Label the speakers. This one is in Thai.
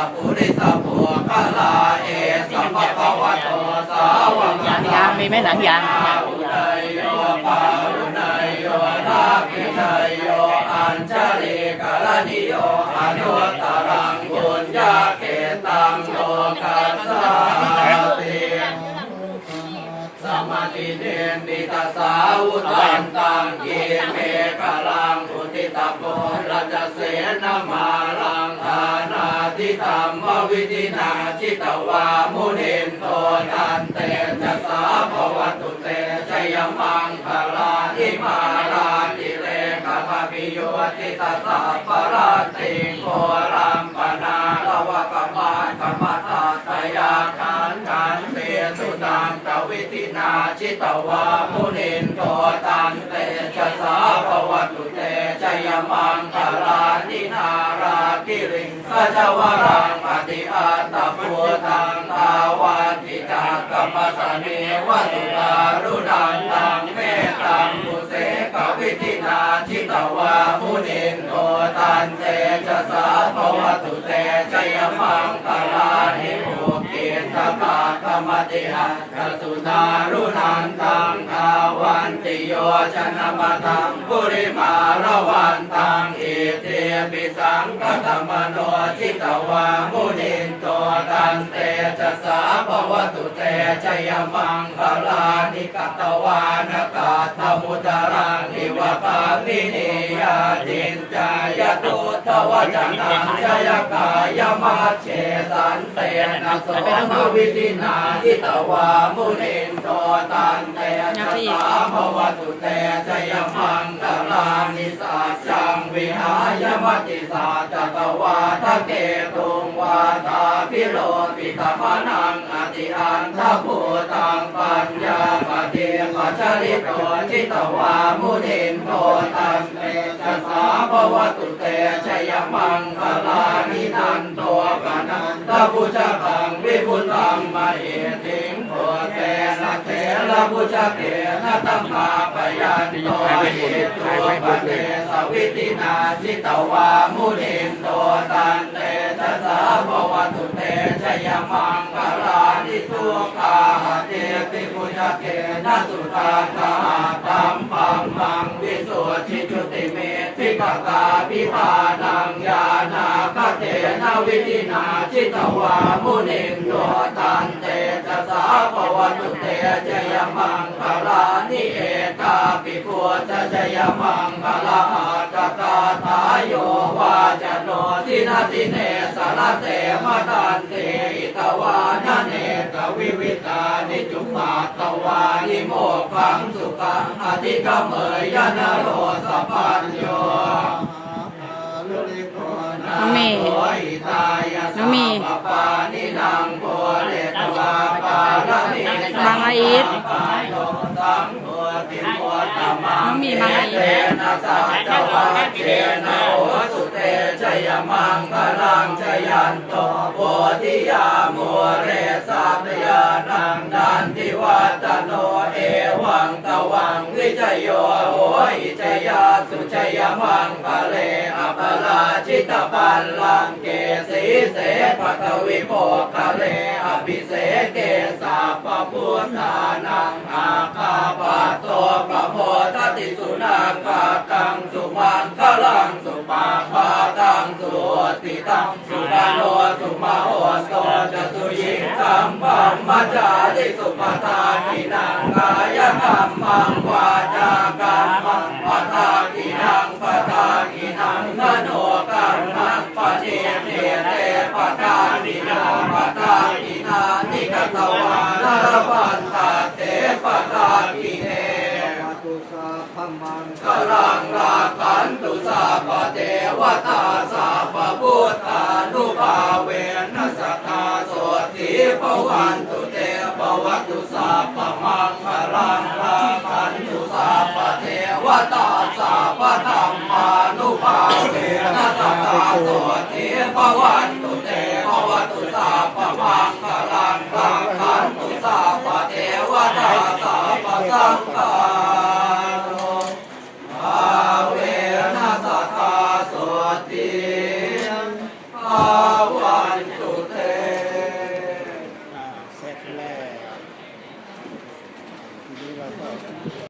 Speaker 1: สัพพุริสัพพุคาลาเอสัมภะคะวะโตสาวก
Speaker 2: ยางยางมีไหมหนังยาง
Speaker 1: อุไนยโยปารุไนยโยนาคิชยโยอัญชลิกาลนิโยอนุตตรังบุญญาเกตังโลกัสสาติสมาธิเทนนิตาสาวุตันตังเยเมกาลังอุติตาโพราชเสนมาลังอานา ทิธรรมวิธินาจิตวามุนินโตทันเตจัสาภวตุเตชยมังคลาอิมาราติเลกภาปิโยติตาสัพพราติงโครัมปนาลวะกมานกมตาตยาขันขันเตสุตังตวิธินาจิตวามุนินโตตันเตชะสาภวตุเตชยมังค ริงขจวรังปฏิอาตพุตังตาวาติจากกัมสเนวสุการุนันตังเมตังมุเสกวิธินาจิตวามุนินโตตันเตชะสาภวตุเตชยมังคลานิโมเกตกาธรรมติหักสุตารุนันตังทาวันติโยชนะมตังปุริมาระวันตัง ปิสังกตมโนจิตวามุนินโตตันเตชะสาภวตุเตชยมังคลานิกตวานกาธมุตรังนิวปามินิยาจินจายตุทวจนังจยกายมัจเจสันเตนะโสมวิธินาทิตวามุนินโตตันเตชะสาภวตุเตชยมังคลานิสัจจังวิหา ยมติสัจตวาทะเกตุงวาตาพิโรปิตมนังอติอันทภูตังปัญญาปฏิปัจริโตจิตวามุนินโตตันเตชะสาภวตุเตชยมังคลานินันโตปนันตพุจกังวิพุตังมาเอติ ระพุจเกนะตัมมาปยันโตเอตุปเตสวิตินาจิตวามุนินโตตันเตชะสาภวตุเตชยมังคลานิทุกขาเตติพุจเกนะสุตาคาตัมปัมมังวิสุทธิจุติเมธิกกาปิภานังญา วิธินาจิตวามุนินโตตันเตชะสาภวตุเตชยมังคลานิเอตาปิพุทธชยมังคลาจกาทายโยวาจโนทินาติเนสารเตมตันเตอิตวานเนกวิวิตานิจุมาตวานิโมกขังสุขังอธิกเมยยนโรสปัญโย
Speaker 2: น้องเม น้องมย์
Speaker 1: ปานินังโพเลตวาปาระนิ
Speaker 2: บางอิด
Speaker 1: ปาโยสังโฆติโมตมั
Speaker 2: น้องมีบางอิด
Speaker 1: นะสาอสุเตชยมังคลังชยันโตโพธิยาโมเรสัพยานังดันทิวัตโนเอวังตวังวิจโยโหอิจยาสุจยมังคะเล อปลาชิตปัลลังเกสีเสปัตวิโมคะเลอภิเสเกสาปพุทธานังอาคาปะโตปโมทติสุนังกาตังสุมังคลังสุปาปาตังสุติตังสุปาโนสุมาโหโตจะสุยิงคัมปัมมัจจาติสุปทานินังกายคัมมังวาจากัมมัง ปทากิเนตุ
Speaker 3: สาพมัง
Speaker 1: กลังราคันตุสาปเทวตาสาปพุทธานุภาเวนัสตาโสติปวันตุเตปวัตุสาปมังคลังราคันตุสาปเทวตาสาปธรรมานุภาเวนัสตาโสติปวัน